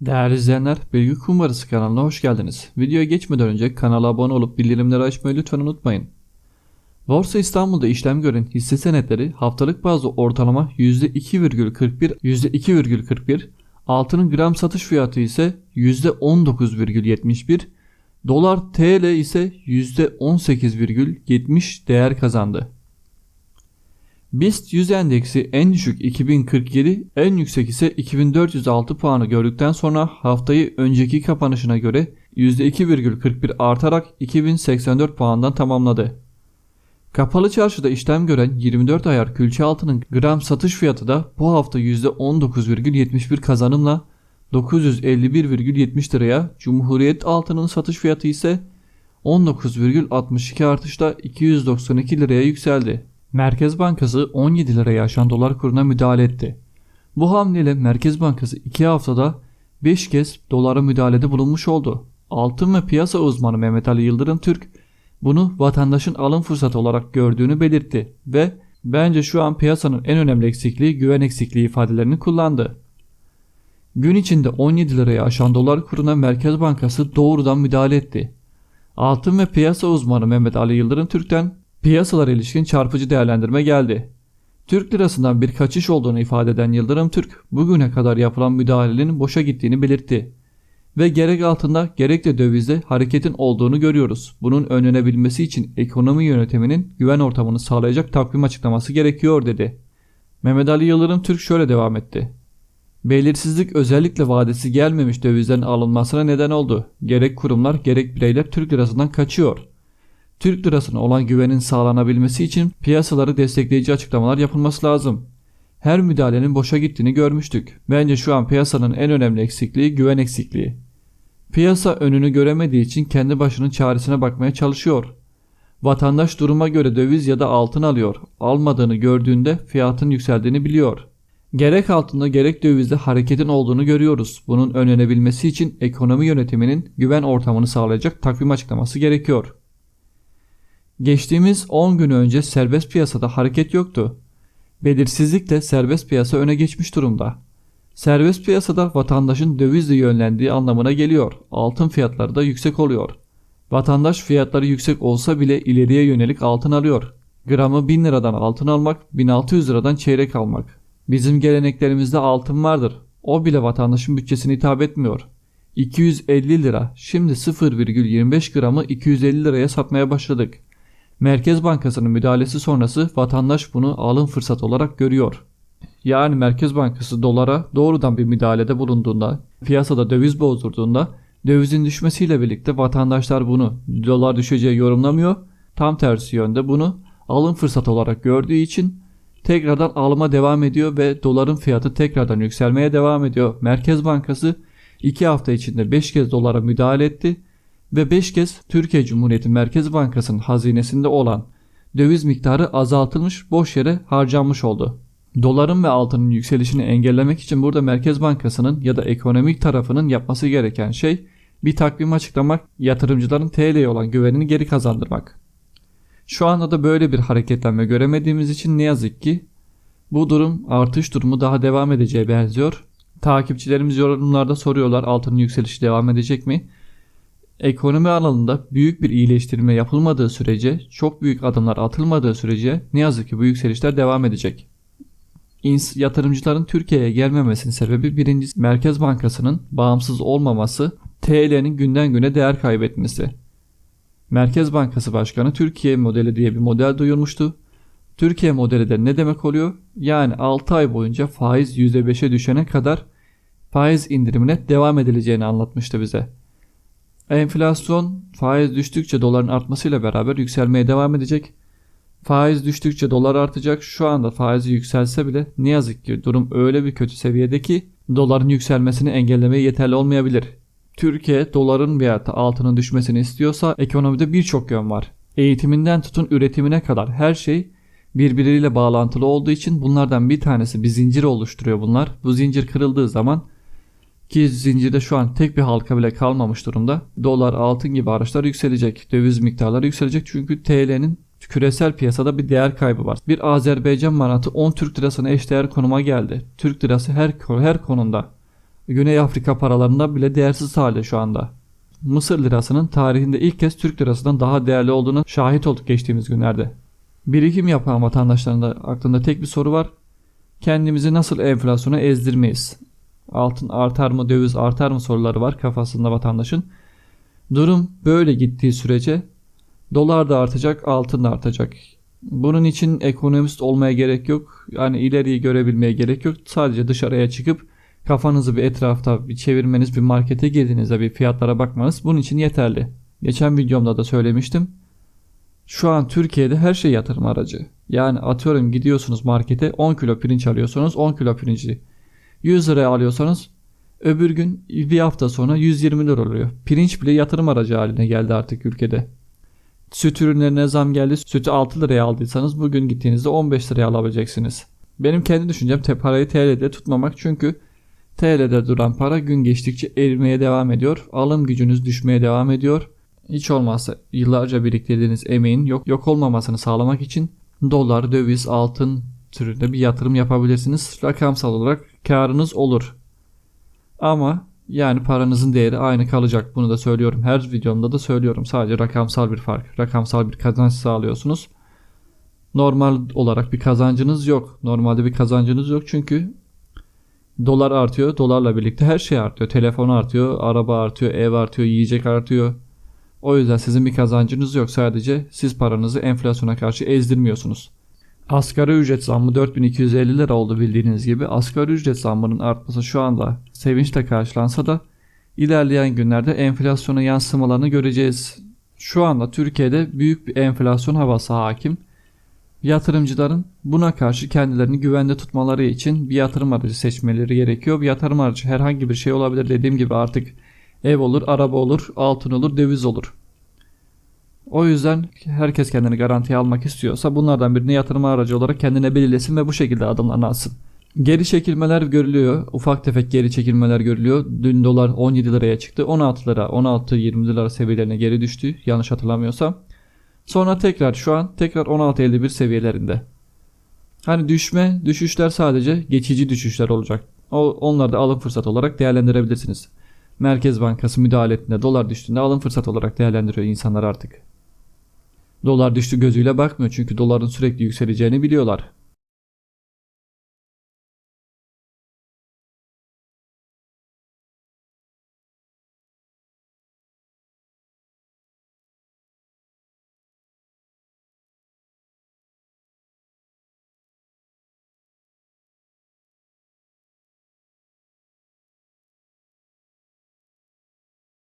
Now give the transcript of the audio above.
Değerli izleyenler, Bilgi Kumbarası kanalına hoş geldiniz. Videoya geçmeden önce kanala abone olup bildirimleri açmayı lütfen unutmayın. Borsa İstanbul'da işlem gören hisse senetleri haftalık bazda ortalama %2,41 %2,41, altının gram satış fiyatı ise %19,71, dolar TL ise %18,70 değer kazandı. BIST 100 endeksi en düşük 2047, en yüksek ise 2406 puanı gördükten sonra haftayı önceki kapanışına göre %2,41 artarak 2084 puandan tamamladı. Kapalı çarşıda işlem gören 24 ayar külçe altının gram satış fiyatı da bu hafta %19,71 kazanımla 951,70 liraya, Cumhuriyet altının satış fiyatı ise 19,62 artışla 292 liraya yükseldi. Merkez Bankası 17 liraya aşan dolar kuruna müdahale etti. Bu hamleyle Merkez Bankası 2 haftada 5 kez dolara müdahalede bulunmuş oldu. Altın ve piyasa uzmanı Mehmet Ali Yıldırım Türk bunu vatandaşın alım fırsatı olarak gördüğünü belirtti ve bence şu an piyasanın en önemli eksikliği güven eksikliği ifadelerini kullandı. Gün içinde 17 liraya aşan dolar kuruna Merkez Bankası doğrudan müdahale etti. Altın ve piyasa uzmanı Mehmet Ali Yıldırım Türk'ten piyasalara ilişkin çarpıcı değerlendirme geldi. Türk lirasından bir kaçış olduğunu ifade eden Yıldırım Türk bugüne kadar yapılan müdahalenin boşa gittiğini belirtti. Ve gerek altında gerek de dövizde hareketin olduğunu görüyoruz. Bunun önlenebilmesi için ekonomi yönetiminin güven ortamını sağlayacak takvim açıklaması gerekiyor dedi. Mehmet Ali Yıldırım Türk şöyle devam etti. Belirsizlik özellikle vadesi gelmemiş dövizlerin alınmasına neden oldu. Gerek kurumlar gerek bireyler Türk lirasından kaçıyor. Türk lirasına olan güvenin sağlanabilmesi için piyasaları destekleyici açıklamalar yapılması lazım. Her müdahalenin boşa gittiğini görmüştük. Bence şu an piyasanın en önemli eksikliği güven eksikliği. Piyasa önünü göremediği için kendi başının çaresine bakmaya çalışıyor. Vatandaş duruma göre döviz ya da altın alıyor. Almadığını gördüğünde fiyatın yükseldiğini biliyor. Gerek altında gerek dövizde hareketin olduğunu görüyoruz. Bunun önlenebilmesi için ekonomi yönetiminin güven ortamını sağlayacak takvim açıklaması gerekiyor. Geçtiğimiz 10 gün önce serbest piyasada hareket yoktu. Belirsizlikle serbest piyasa öne geçmiş durumda. Serbest piyasada vatandaşın dövizle yönlendiği anlamına geliyor. Altın fiyatları da yüksek oluyor. Vatandaş fiyatları yüksek olsa bile ileriye yönelik altın alıyor. Gramı 1000 liradan altın almak, 1600 liradan çeyrek almak. Bizim geleneklerimizde altın vardır. O bile vatandaşın bütçesine hitap etmiyor. 250 lira. Şimdi 0,25 gramı 250 liraya satmaya başladık. Merkez Bankası'nın müdahalesi sonrası vatandaş bunu alım fırsatı olarak görüyor. Yani Merkez Bankası dolara doğrudan bir müdahalede bulunduğunda, piyasada döviz bozdurduğunda dövizin düşmesiyle birlikte vatandaşlar bunu dolar düşeceği yorumlamıyor. Tam tersi yönde bunu alım fırsatı olarak gördüğü için tekrardan alıma devam ediyor ve doların fiyatı tekrardan yükselmeye devam ediyor. Merkez Bankası 2 hafta içinde 5 kez dolara müdahale etti ve 5 kez Türkiye Cumhuriyeti Merkez Bankası'nın hazinesinde olan döviz miktarı azaltılmış boş yere harcanmış oldu. Doların ve altının yükselişini engellemek için burada Merkez Bankası'nın ya da ekonomik tarafının yapması gereken şey bir takvim açıklamak, yatırımcıların TL'ye olan güvenini geri kazandırmak. Şu anda da böyle bir hareketlenme göremediğimiz için ne yazık ki bu durum artış durumu daha devam edeceğe benziyor. Takipçilerimiz yorumlarda soruyorlar altının yükselişi devam edecek mi? Ekonomi alanında büyük bir iyileştirme yapılmadığı sürece, çok büyük adımlar atılmadığı sürece ne yazık ki bu yükselişler devam edecek. İns yatırımcıların Türkiye'ye gelmemesinin sebebi birincisi Merkez Bankası'nın bağımsız olmaması, TL'nin günden güne değer kaybetmesi. Merkez Bankası Başkanı Türkiye modeli diye bir model duyurmuştu. Türkiye modeli de ne demek oluyor? Yani 6 ay boyunca faiz %5'e düşene kadar faiz indirimine devam edileceğini anlatmıştı bize. Enflasyon faiz düştükçe doların artmasıyla beraber yükselmeye devam edecek. Faiz düştükçe dolar artacak. Şu anda faizi yükselse bile ne yazık ki durum öyle bir kötü seviyede ki doların yükselmesini engellemeye yeterli olmayabilir. Türkiye doların veya da altının düşmesini istiyorsa ekonomide birçok yön var. Eğitiminden tutun üretimine kadar her şey birbiriyle bağlantılı olduğu için bunlardan bir tanesi bir zincir oluşturuyor bunlar. Bu zincir kırıldığı zaman ki zincirde şu an tek bir halka bile kalmamış durumda. Dolar, altın gibi araçlar yükselecek. Döviz miktarları yükselecek çünkü TL'nin küresel piyasada bir değer kaybı var. Bir Azerbaycan manatı 10 Türk lirasına eşdeğer konuma geldi. Türk lirası her her konuda Güney Afrika paralarında bile değersiz hale şu anda. Mısır lirasının tarihinde ilk kez Türk lirasından daha değerli olduğunu şahit olduk geçtiğimiz günlerde. Birikim yapan vatandaşların da aklında tek bir soru var. Kendimizi nasıl enflasyona ezdirmeyiz? Altın artar mı, döviz artar mı soruları var kafasında vatandaşın. Durum böyle gittiği sürece dolar da artacak, altın da artacak. Bunun için ekonomist olmaya gerek yok. Yani ileriyi görebilmeye gerek yok. Sadece dışarıya çıkıp kafanızı bir etrafta bir çevirmeniz, bir markete girdiğinizde bir fiyatlara bakmanız bunun için yeterli. Geçen videomda da söylemiştim. Şu an Türkiye'de her şey yatırım aracı. Yani atıyorum gidiyorsunuz markete 10 kilo pirinç alıyorsunuz 10 kilo pirinci 100 liraya alıyorsanız öbür gün bir hafta sonra 120 lira oluyor. Pirinç bile yatırım aracı haline geldi artık ülkede. Süt ürünlerine zam geldi. Sütü 6 liraya aldıysanız bugün gittiğinizde 15 liraya alabileceksiniz. Benim kendi düşüncem te parayı TL'de tutmamak çünkü TL'de duran para gün geçtikçe erimeye devam ediyor. Alım gücünüz düşmeye devam ediyor. Hiç olmazsa yıllarca biriktirdiğiniz emeğin yok, yok olmamasını sağlamak için dolar, döviz, altın türünde bir yatırım yapabilirsiniz. Rakamsal olarak karınız olur. Ama yani paranızın değeri aynı kalacak. Bunu da söylüyorum. Her videomda da söylüyorum. Sadece rakamsal bir fark. Rakamsal bir kazanç sağlıyorsunuz. Normal olarak bir kazancınız yok. Normalde bir kazancınız yok çünkü dolar artıyor. Dolarla birlikte her şey artıyor. Telefon artıyor, araba artıyor, ev artıyor, yiyecek artıyor. O yüzden sizin bir kazancınız yok. Sadece siz paranızı enflasyona karşı ezdirmiyorsunuz. Asgari ücret zammı 4250 lira oldu bildiğiniz gibi. Asgari ücret zammının artması şu anda sevinçle karşılansa da ilerleyen günlerde enflasyona yansımalarını göreceğiz. Şu anda Türkiye'de büyük bir enflasyon havası hakim. Yatırımcıların buna karşı kendilerini güvende tutmaları için bir yatırım aracı seçmeleri gerekiyor. Bir yatırım aracı herhangi bir şey olabilir. Dediğim gibi artık ev olur, araba olur, altın olur, döviz olur. O yüzden herkes kendini garantiye almak istiyorsa bunlardan birini yatırım aracı olarak kendine belirlesin ve bu şekilde adımlarını atsın. Geri çekilmeler görülüyor. Ufak tefek geri çekilmeler görülüyor. Dün dolar 17 liraya çıktı. 16 lira, 16-20 lira seviyelerine geri düştü. Yanlış hatırlamıyorsam. Sonra tekrar şu an tekrar 16.51 seviyelerinde. Hani düşme, düşüşler sadece geçici düşüşler olacak. O, onları da alım fırsat olarak değerlendirebilirsiniz. Merkez Bankası müdahale ettiğinde dolar düştüğünde alım fırsat olarak değerlendiriyor insanlar artık. Dolar düştü gözüyle bakmıyor çünkü doların sürekli yükseleceğini biliyorlar.